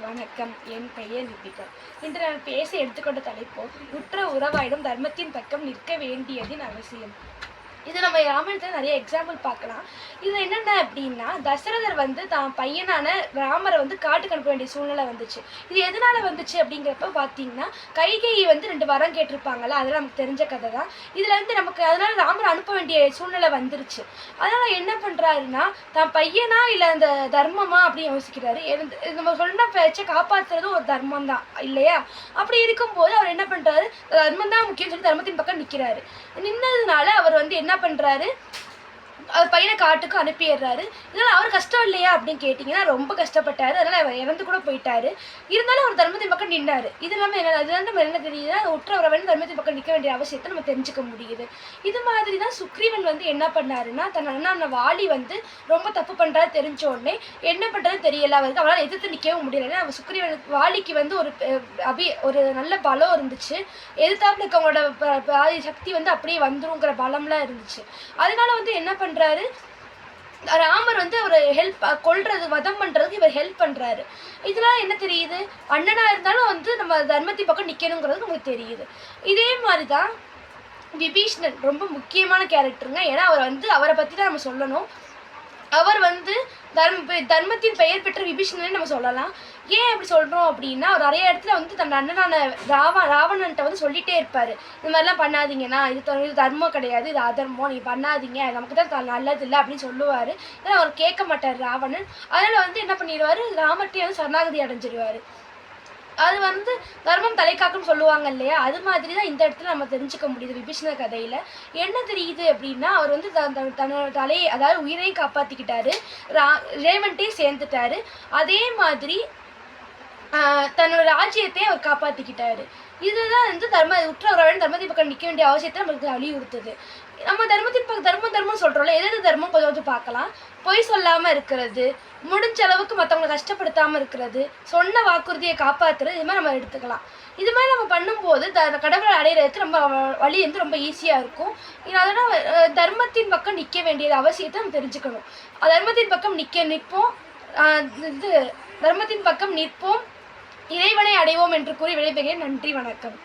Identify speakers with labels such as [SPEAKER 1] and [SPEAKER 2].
[SPEAKER 1] வணக்கம். என் பெயர் லிபிகா. இன்று நான் பேச எடுத்துக்கொண்ட தலைப்பு உற்ற உறவாயிடும் தர்மத்தின் பக்கம் நிற்க வேண்டியதின் அவசியம். இது நம்ம ராமாயணத்தில் நிறைய எக்ஸாம்பிள் பார்க்கலாம். இது என்னென்ன அப்படின்னா தசரதர் வந்து தான் பையனான ராமரை வந்து காட்டுக்கு அனுப்ப வேண்டிய சூழ்நிலை வந்துச்சு. இது எதனால வந்துச்சு அப்படிங்கிறப்ப பார்த்தீங்கன்னா கைகேயி வந்து ரெண்டு வரம் கேட்டிருப்பாங்கல்ல அதெல்லாம் நமக்கு தெரிஞ்ச கதை தான் இதில் வந்து நமக்கு அதனால ராமரை அனுப்ப வேண்டிய சூழ்நிலை வந்துருச்சு. அதனால் என்ன பண்ணுறாருன்னா தான் பையனா இல்லை அந்த தர்மமா அப்படின்னு யோசிக்கிறாரு. நம்ம சொன்ன பேச்சை காப்பாற்றுறது ஒரு தர்மம் தான் இல்லையா? அப்படி இருக்கும்போது அவர் என்ன பண்ணுறாரு தர்மம் தான் முக்கியம் சொல்லி தர்மத்தின் பக்கம் நிற்கிறாரு நின்னதுனால அவர் வந்து என்ன என்ன பண்ணுறாரு அவர் பையனை காட்டுக்கு அனுப்பிடுறாரு. இதனால் அவர் கஷ்டம் இல்லையா அப்படின்னு கேட்டிங்கன்னா ரொம்ப கஷ்டப்பட்டார். அதனால் அவர் இறந்து கூட போயிட்டாரு. இருந்தாலும் அவர் தர்மத்தின் பக்கம் நின்னார். இது இல்லாமல் என்ன அது நம்ம என்ன தெரியுதுன்னா உற்றவரவன் உறவன் தர்மத்தின் பக்கம் நிற்க வேண்டிய அவசியத்தை நம்ம தெரிஞ்சுக்க முடியுது. இது மாதிரி தான் சுக்ரீவன் வந்து என்ன பண்ணாருன்னா தன் அண்ணா வாலி வந்து ரொம்ப தப்பு பண்ணுறாரு தெரிஞ்ச உடனே என்ன பண்ணுறது தெரியல. அவருக்கு அவரால் எதிர்த்து நிற்கவும் முடியல. ஏன்னா அவர் சுக்ரீவனுக்கு வாலிக்கு வந்து ஒரு அபி ஒரு நல்ல பலம் இருந்துச்சு. எதிர்த்தாப்புல இருக்கவங்களோட ப- பாதி சக்தி வந்து அப்படியே வந்துருங்கிற பலம்லாம் இருந்துச்சு. அதனால வந்து என்ன பண்ணுறாரு ராமர் வந்து அவர் ஹெல்ப் கொள்றது வதம் பண்ணுறதுக்கு இவர் ஹெல்ப் பண்ணுறாரு இதெல்லாம் என்ன தெரியுது? அண்ணனாக இருந்தாலும் வந்து நம்ம தர்மத்தை பக்கம் நிற்கணுங்கிறது நம்மளுக்கு தெரியுது. இதே மாதிரி தான் விபீஷ்ணன் ரொம்ப முக்கியமான கேரக்டருங்க ஏன்னா அவர் வந்து அவரை பற்றி தான் நம்ம சொல்லணும். அவர் வந்து தர்ம தர்மத்தின் பெயர் பெற்ற விபீஷணனே நம்ம சொல்லலாம். ஏன் அப்படி சொல்கிறோம் அப்படின்னா அவர் நிறைய இடத்துல வந்து தன் அண்ணனான ராவ ராவணன்ட்ட வந்து சொல்லிட்டே இருப்பார். இந்த மாதிரிலாம் பண்ணாதீங்கன்னா இது இது தர்மம் கிடையாது இது அதர்மம். நீ பண்ணாதீங்க. நமக்கு தான் நல்லது இல்லை அப்படின்னு சொல்லுவார். ஏன்னா அவர் கேட்க மாட்டார் ராவணன். அதனால் வந்து என்ன பண்ணிடுவார்? ராமர்ட்டே வந்து சரணாகதி அடைஞ்சிடுவார் அது வந்து தர்மம் தலைக்காக்குன்னு சொல்லுவாங்க இல்லையா? அது மாதிரி தான் இந்த இடத்துல நம்ம தெரிஞ்சுக்க முடியுது விபீஷண கதையில். என்ன தெரியுது அப்படின்னா அவர் வந்து தன்னோட தலையை அதாவது உயிரையும் காப்பாற்றிக்கிட்டாரு ரா ரேவன்ட்டையும் சேர்ந்துட்டாரு. அதே மாதிரி தன்னோட ராஜ்யத்தையும் அவர் காப்பாற்றிக்கிட்டாரு இதுதான் வந்து தர்ம உற்ற உறவன் தர்மத்தின் பக்கம் நிற்க வேண்டிய அவசியத்தை நமக்கு வலியுறுத்துது நம்ம தர்மத்தின் பக்கம் தர்மம் தர்மம் சொல்கிறோம்ல எது தர்மம் கொஞ்சம் கொஞ்சம் பார்க்கலாம். பொய் சொல்லாமல் இருக்கிறது முடிஞ்ச அளவுக்கு மற்றவங்களை கஷ்டப்படுத்தாமல் இருக்கிறது சொன்ன வாக்குறுதியை காப்பாற்றுறது இது மாதிரி நம்ம எடுத்துக்கலாம். இது மாதிரி நம்ம பண்ணும்போது த கடவுளை அடையிறதுக்கு ரொம்ப வ- வழி வந்து ரொம்ப ஈஸியாக இருக்கும். அதனால் தர்மத்தின் பக்கம் நிற்க வேண்டியது அவசியத்தை நம்ம தெரிஞ்சுக்கணும். தர்மத்தின் பக்கம் நிற்க நிற்போம். இது தர்மத்தின் பக்கம் நிற்போம். இறைவனை அடைவோம் என்று கூறி விடைபெறுகிறேன். நன்றி வணக்கம்.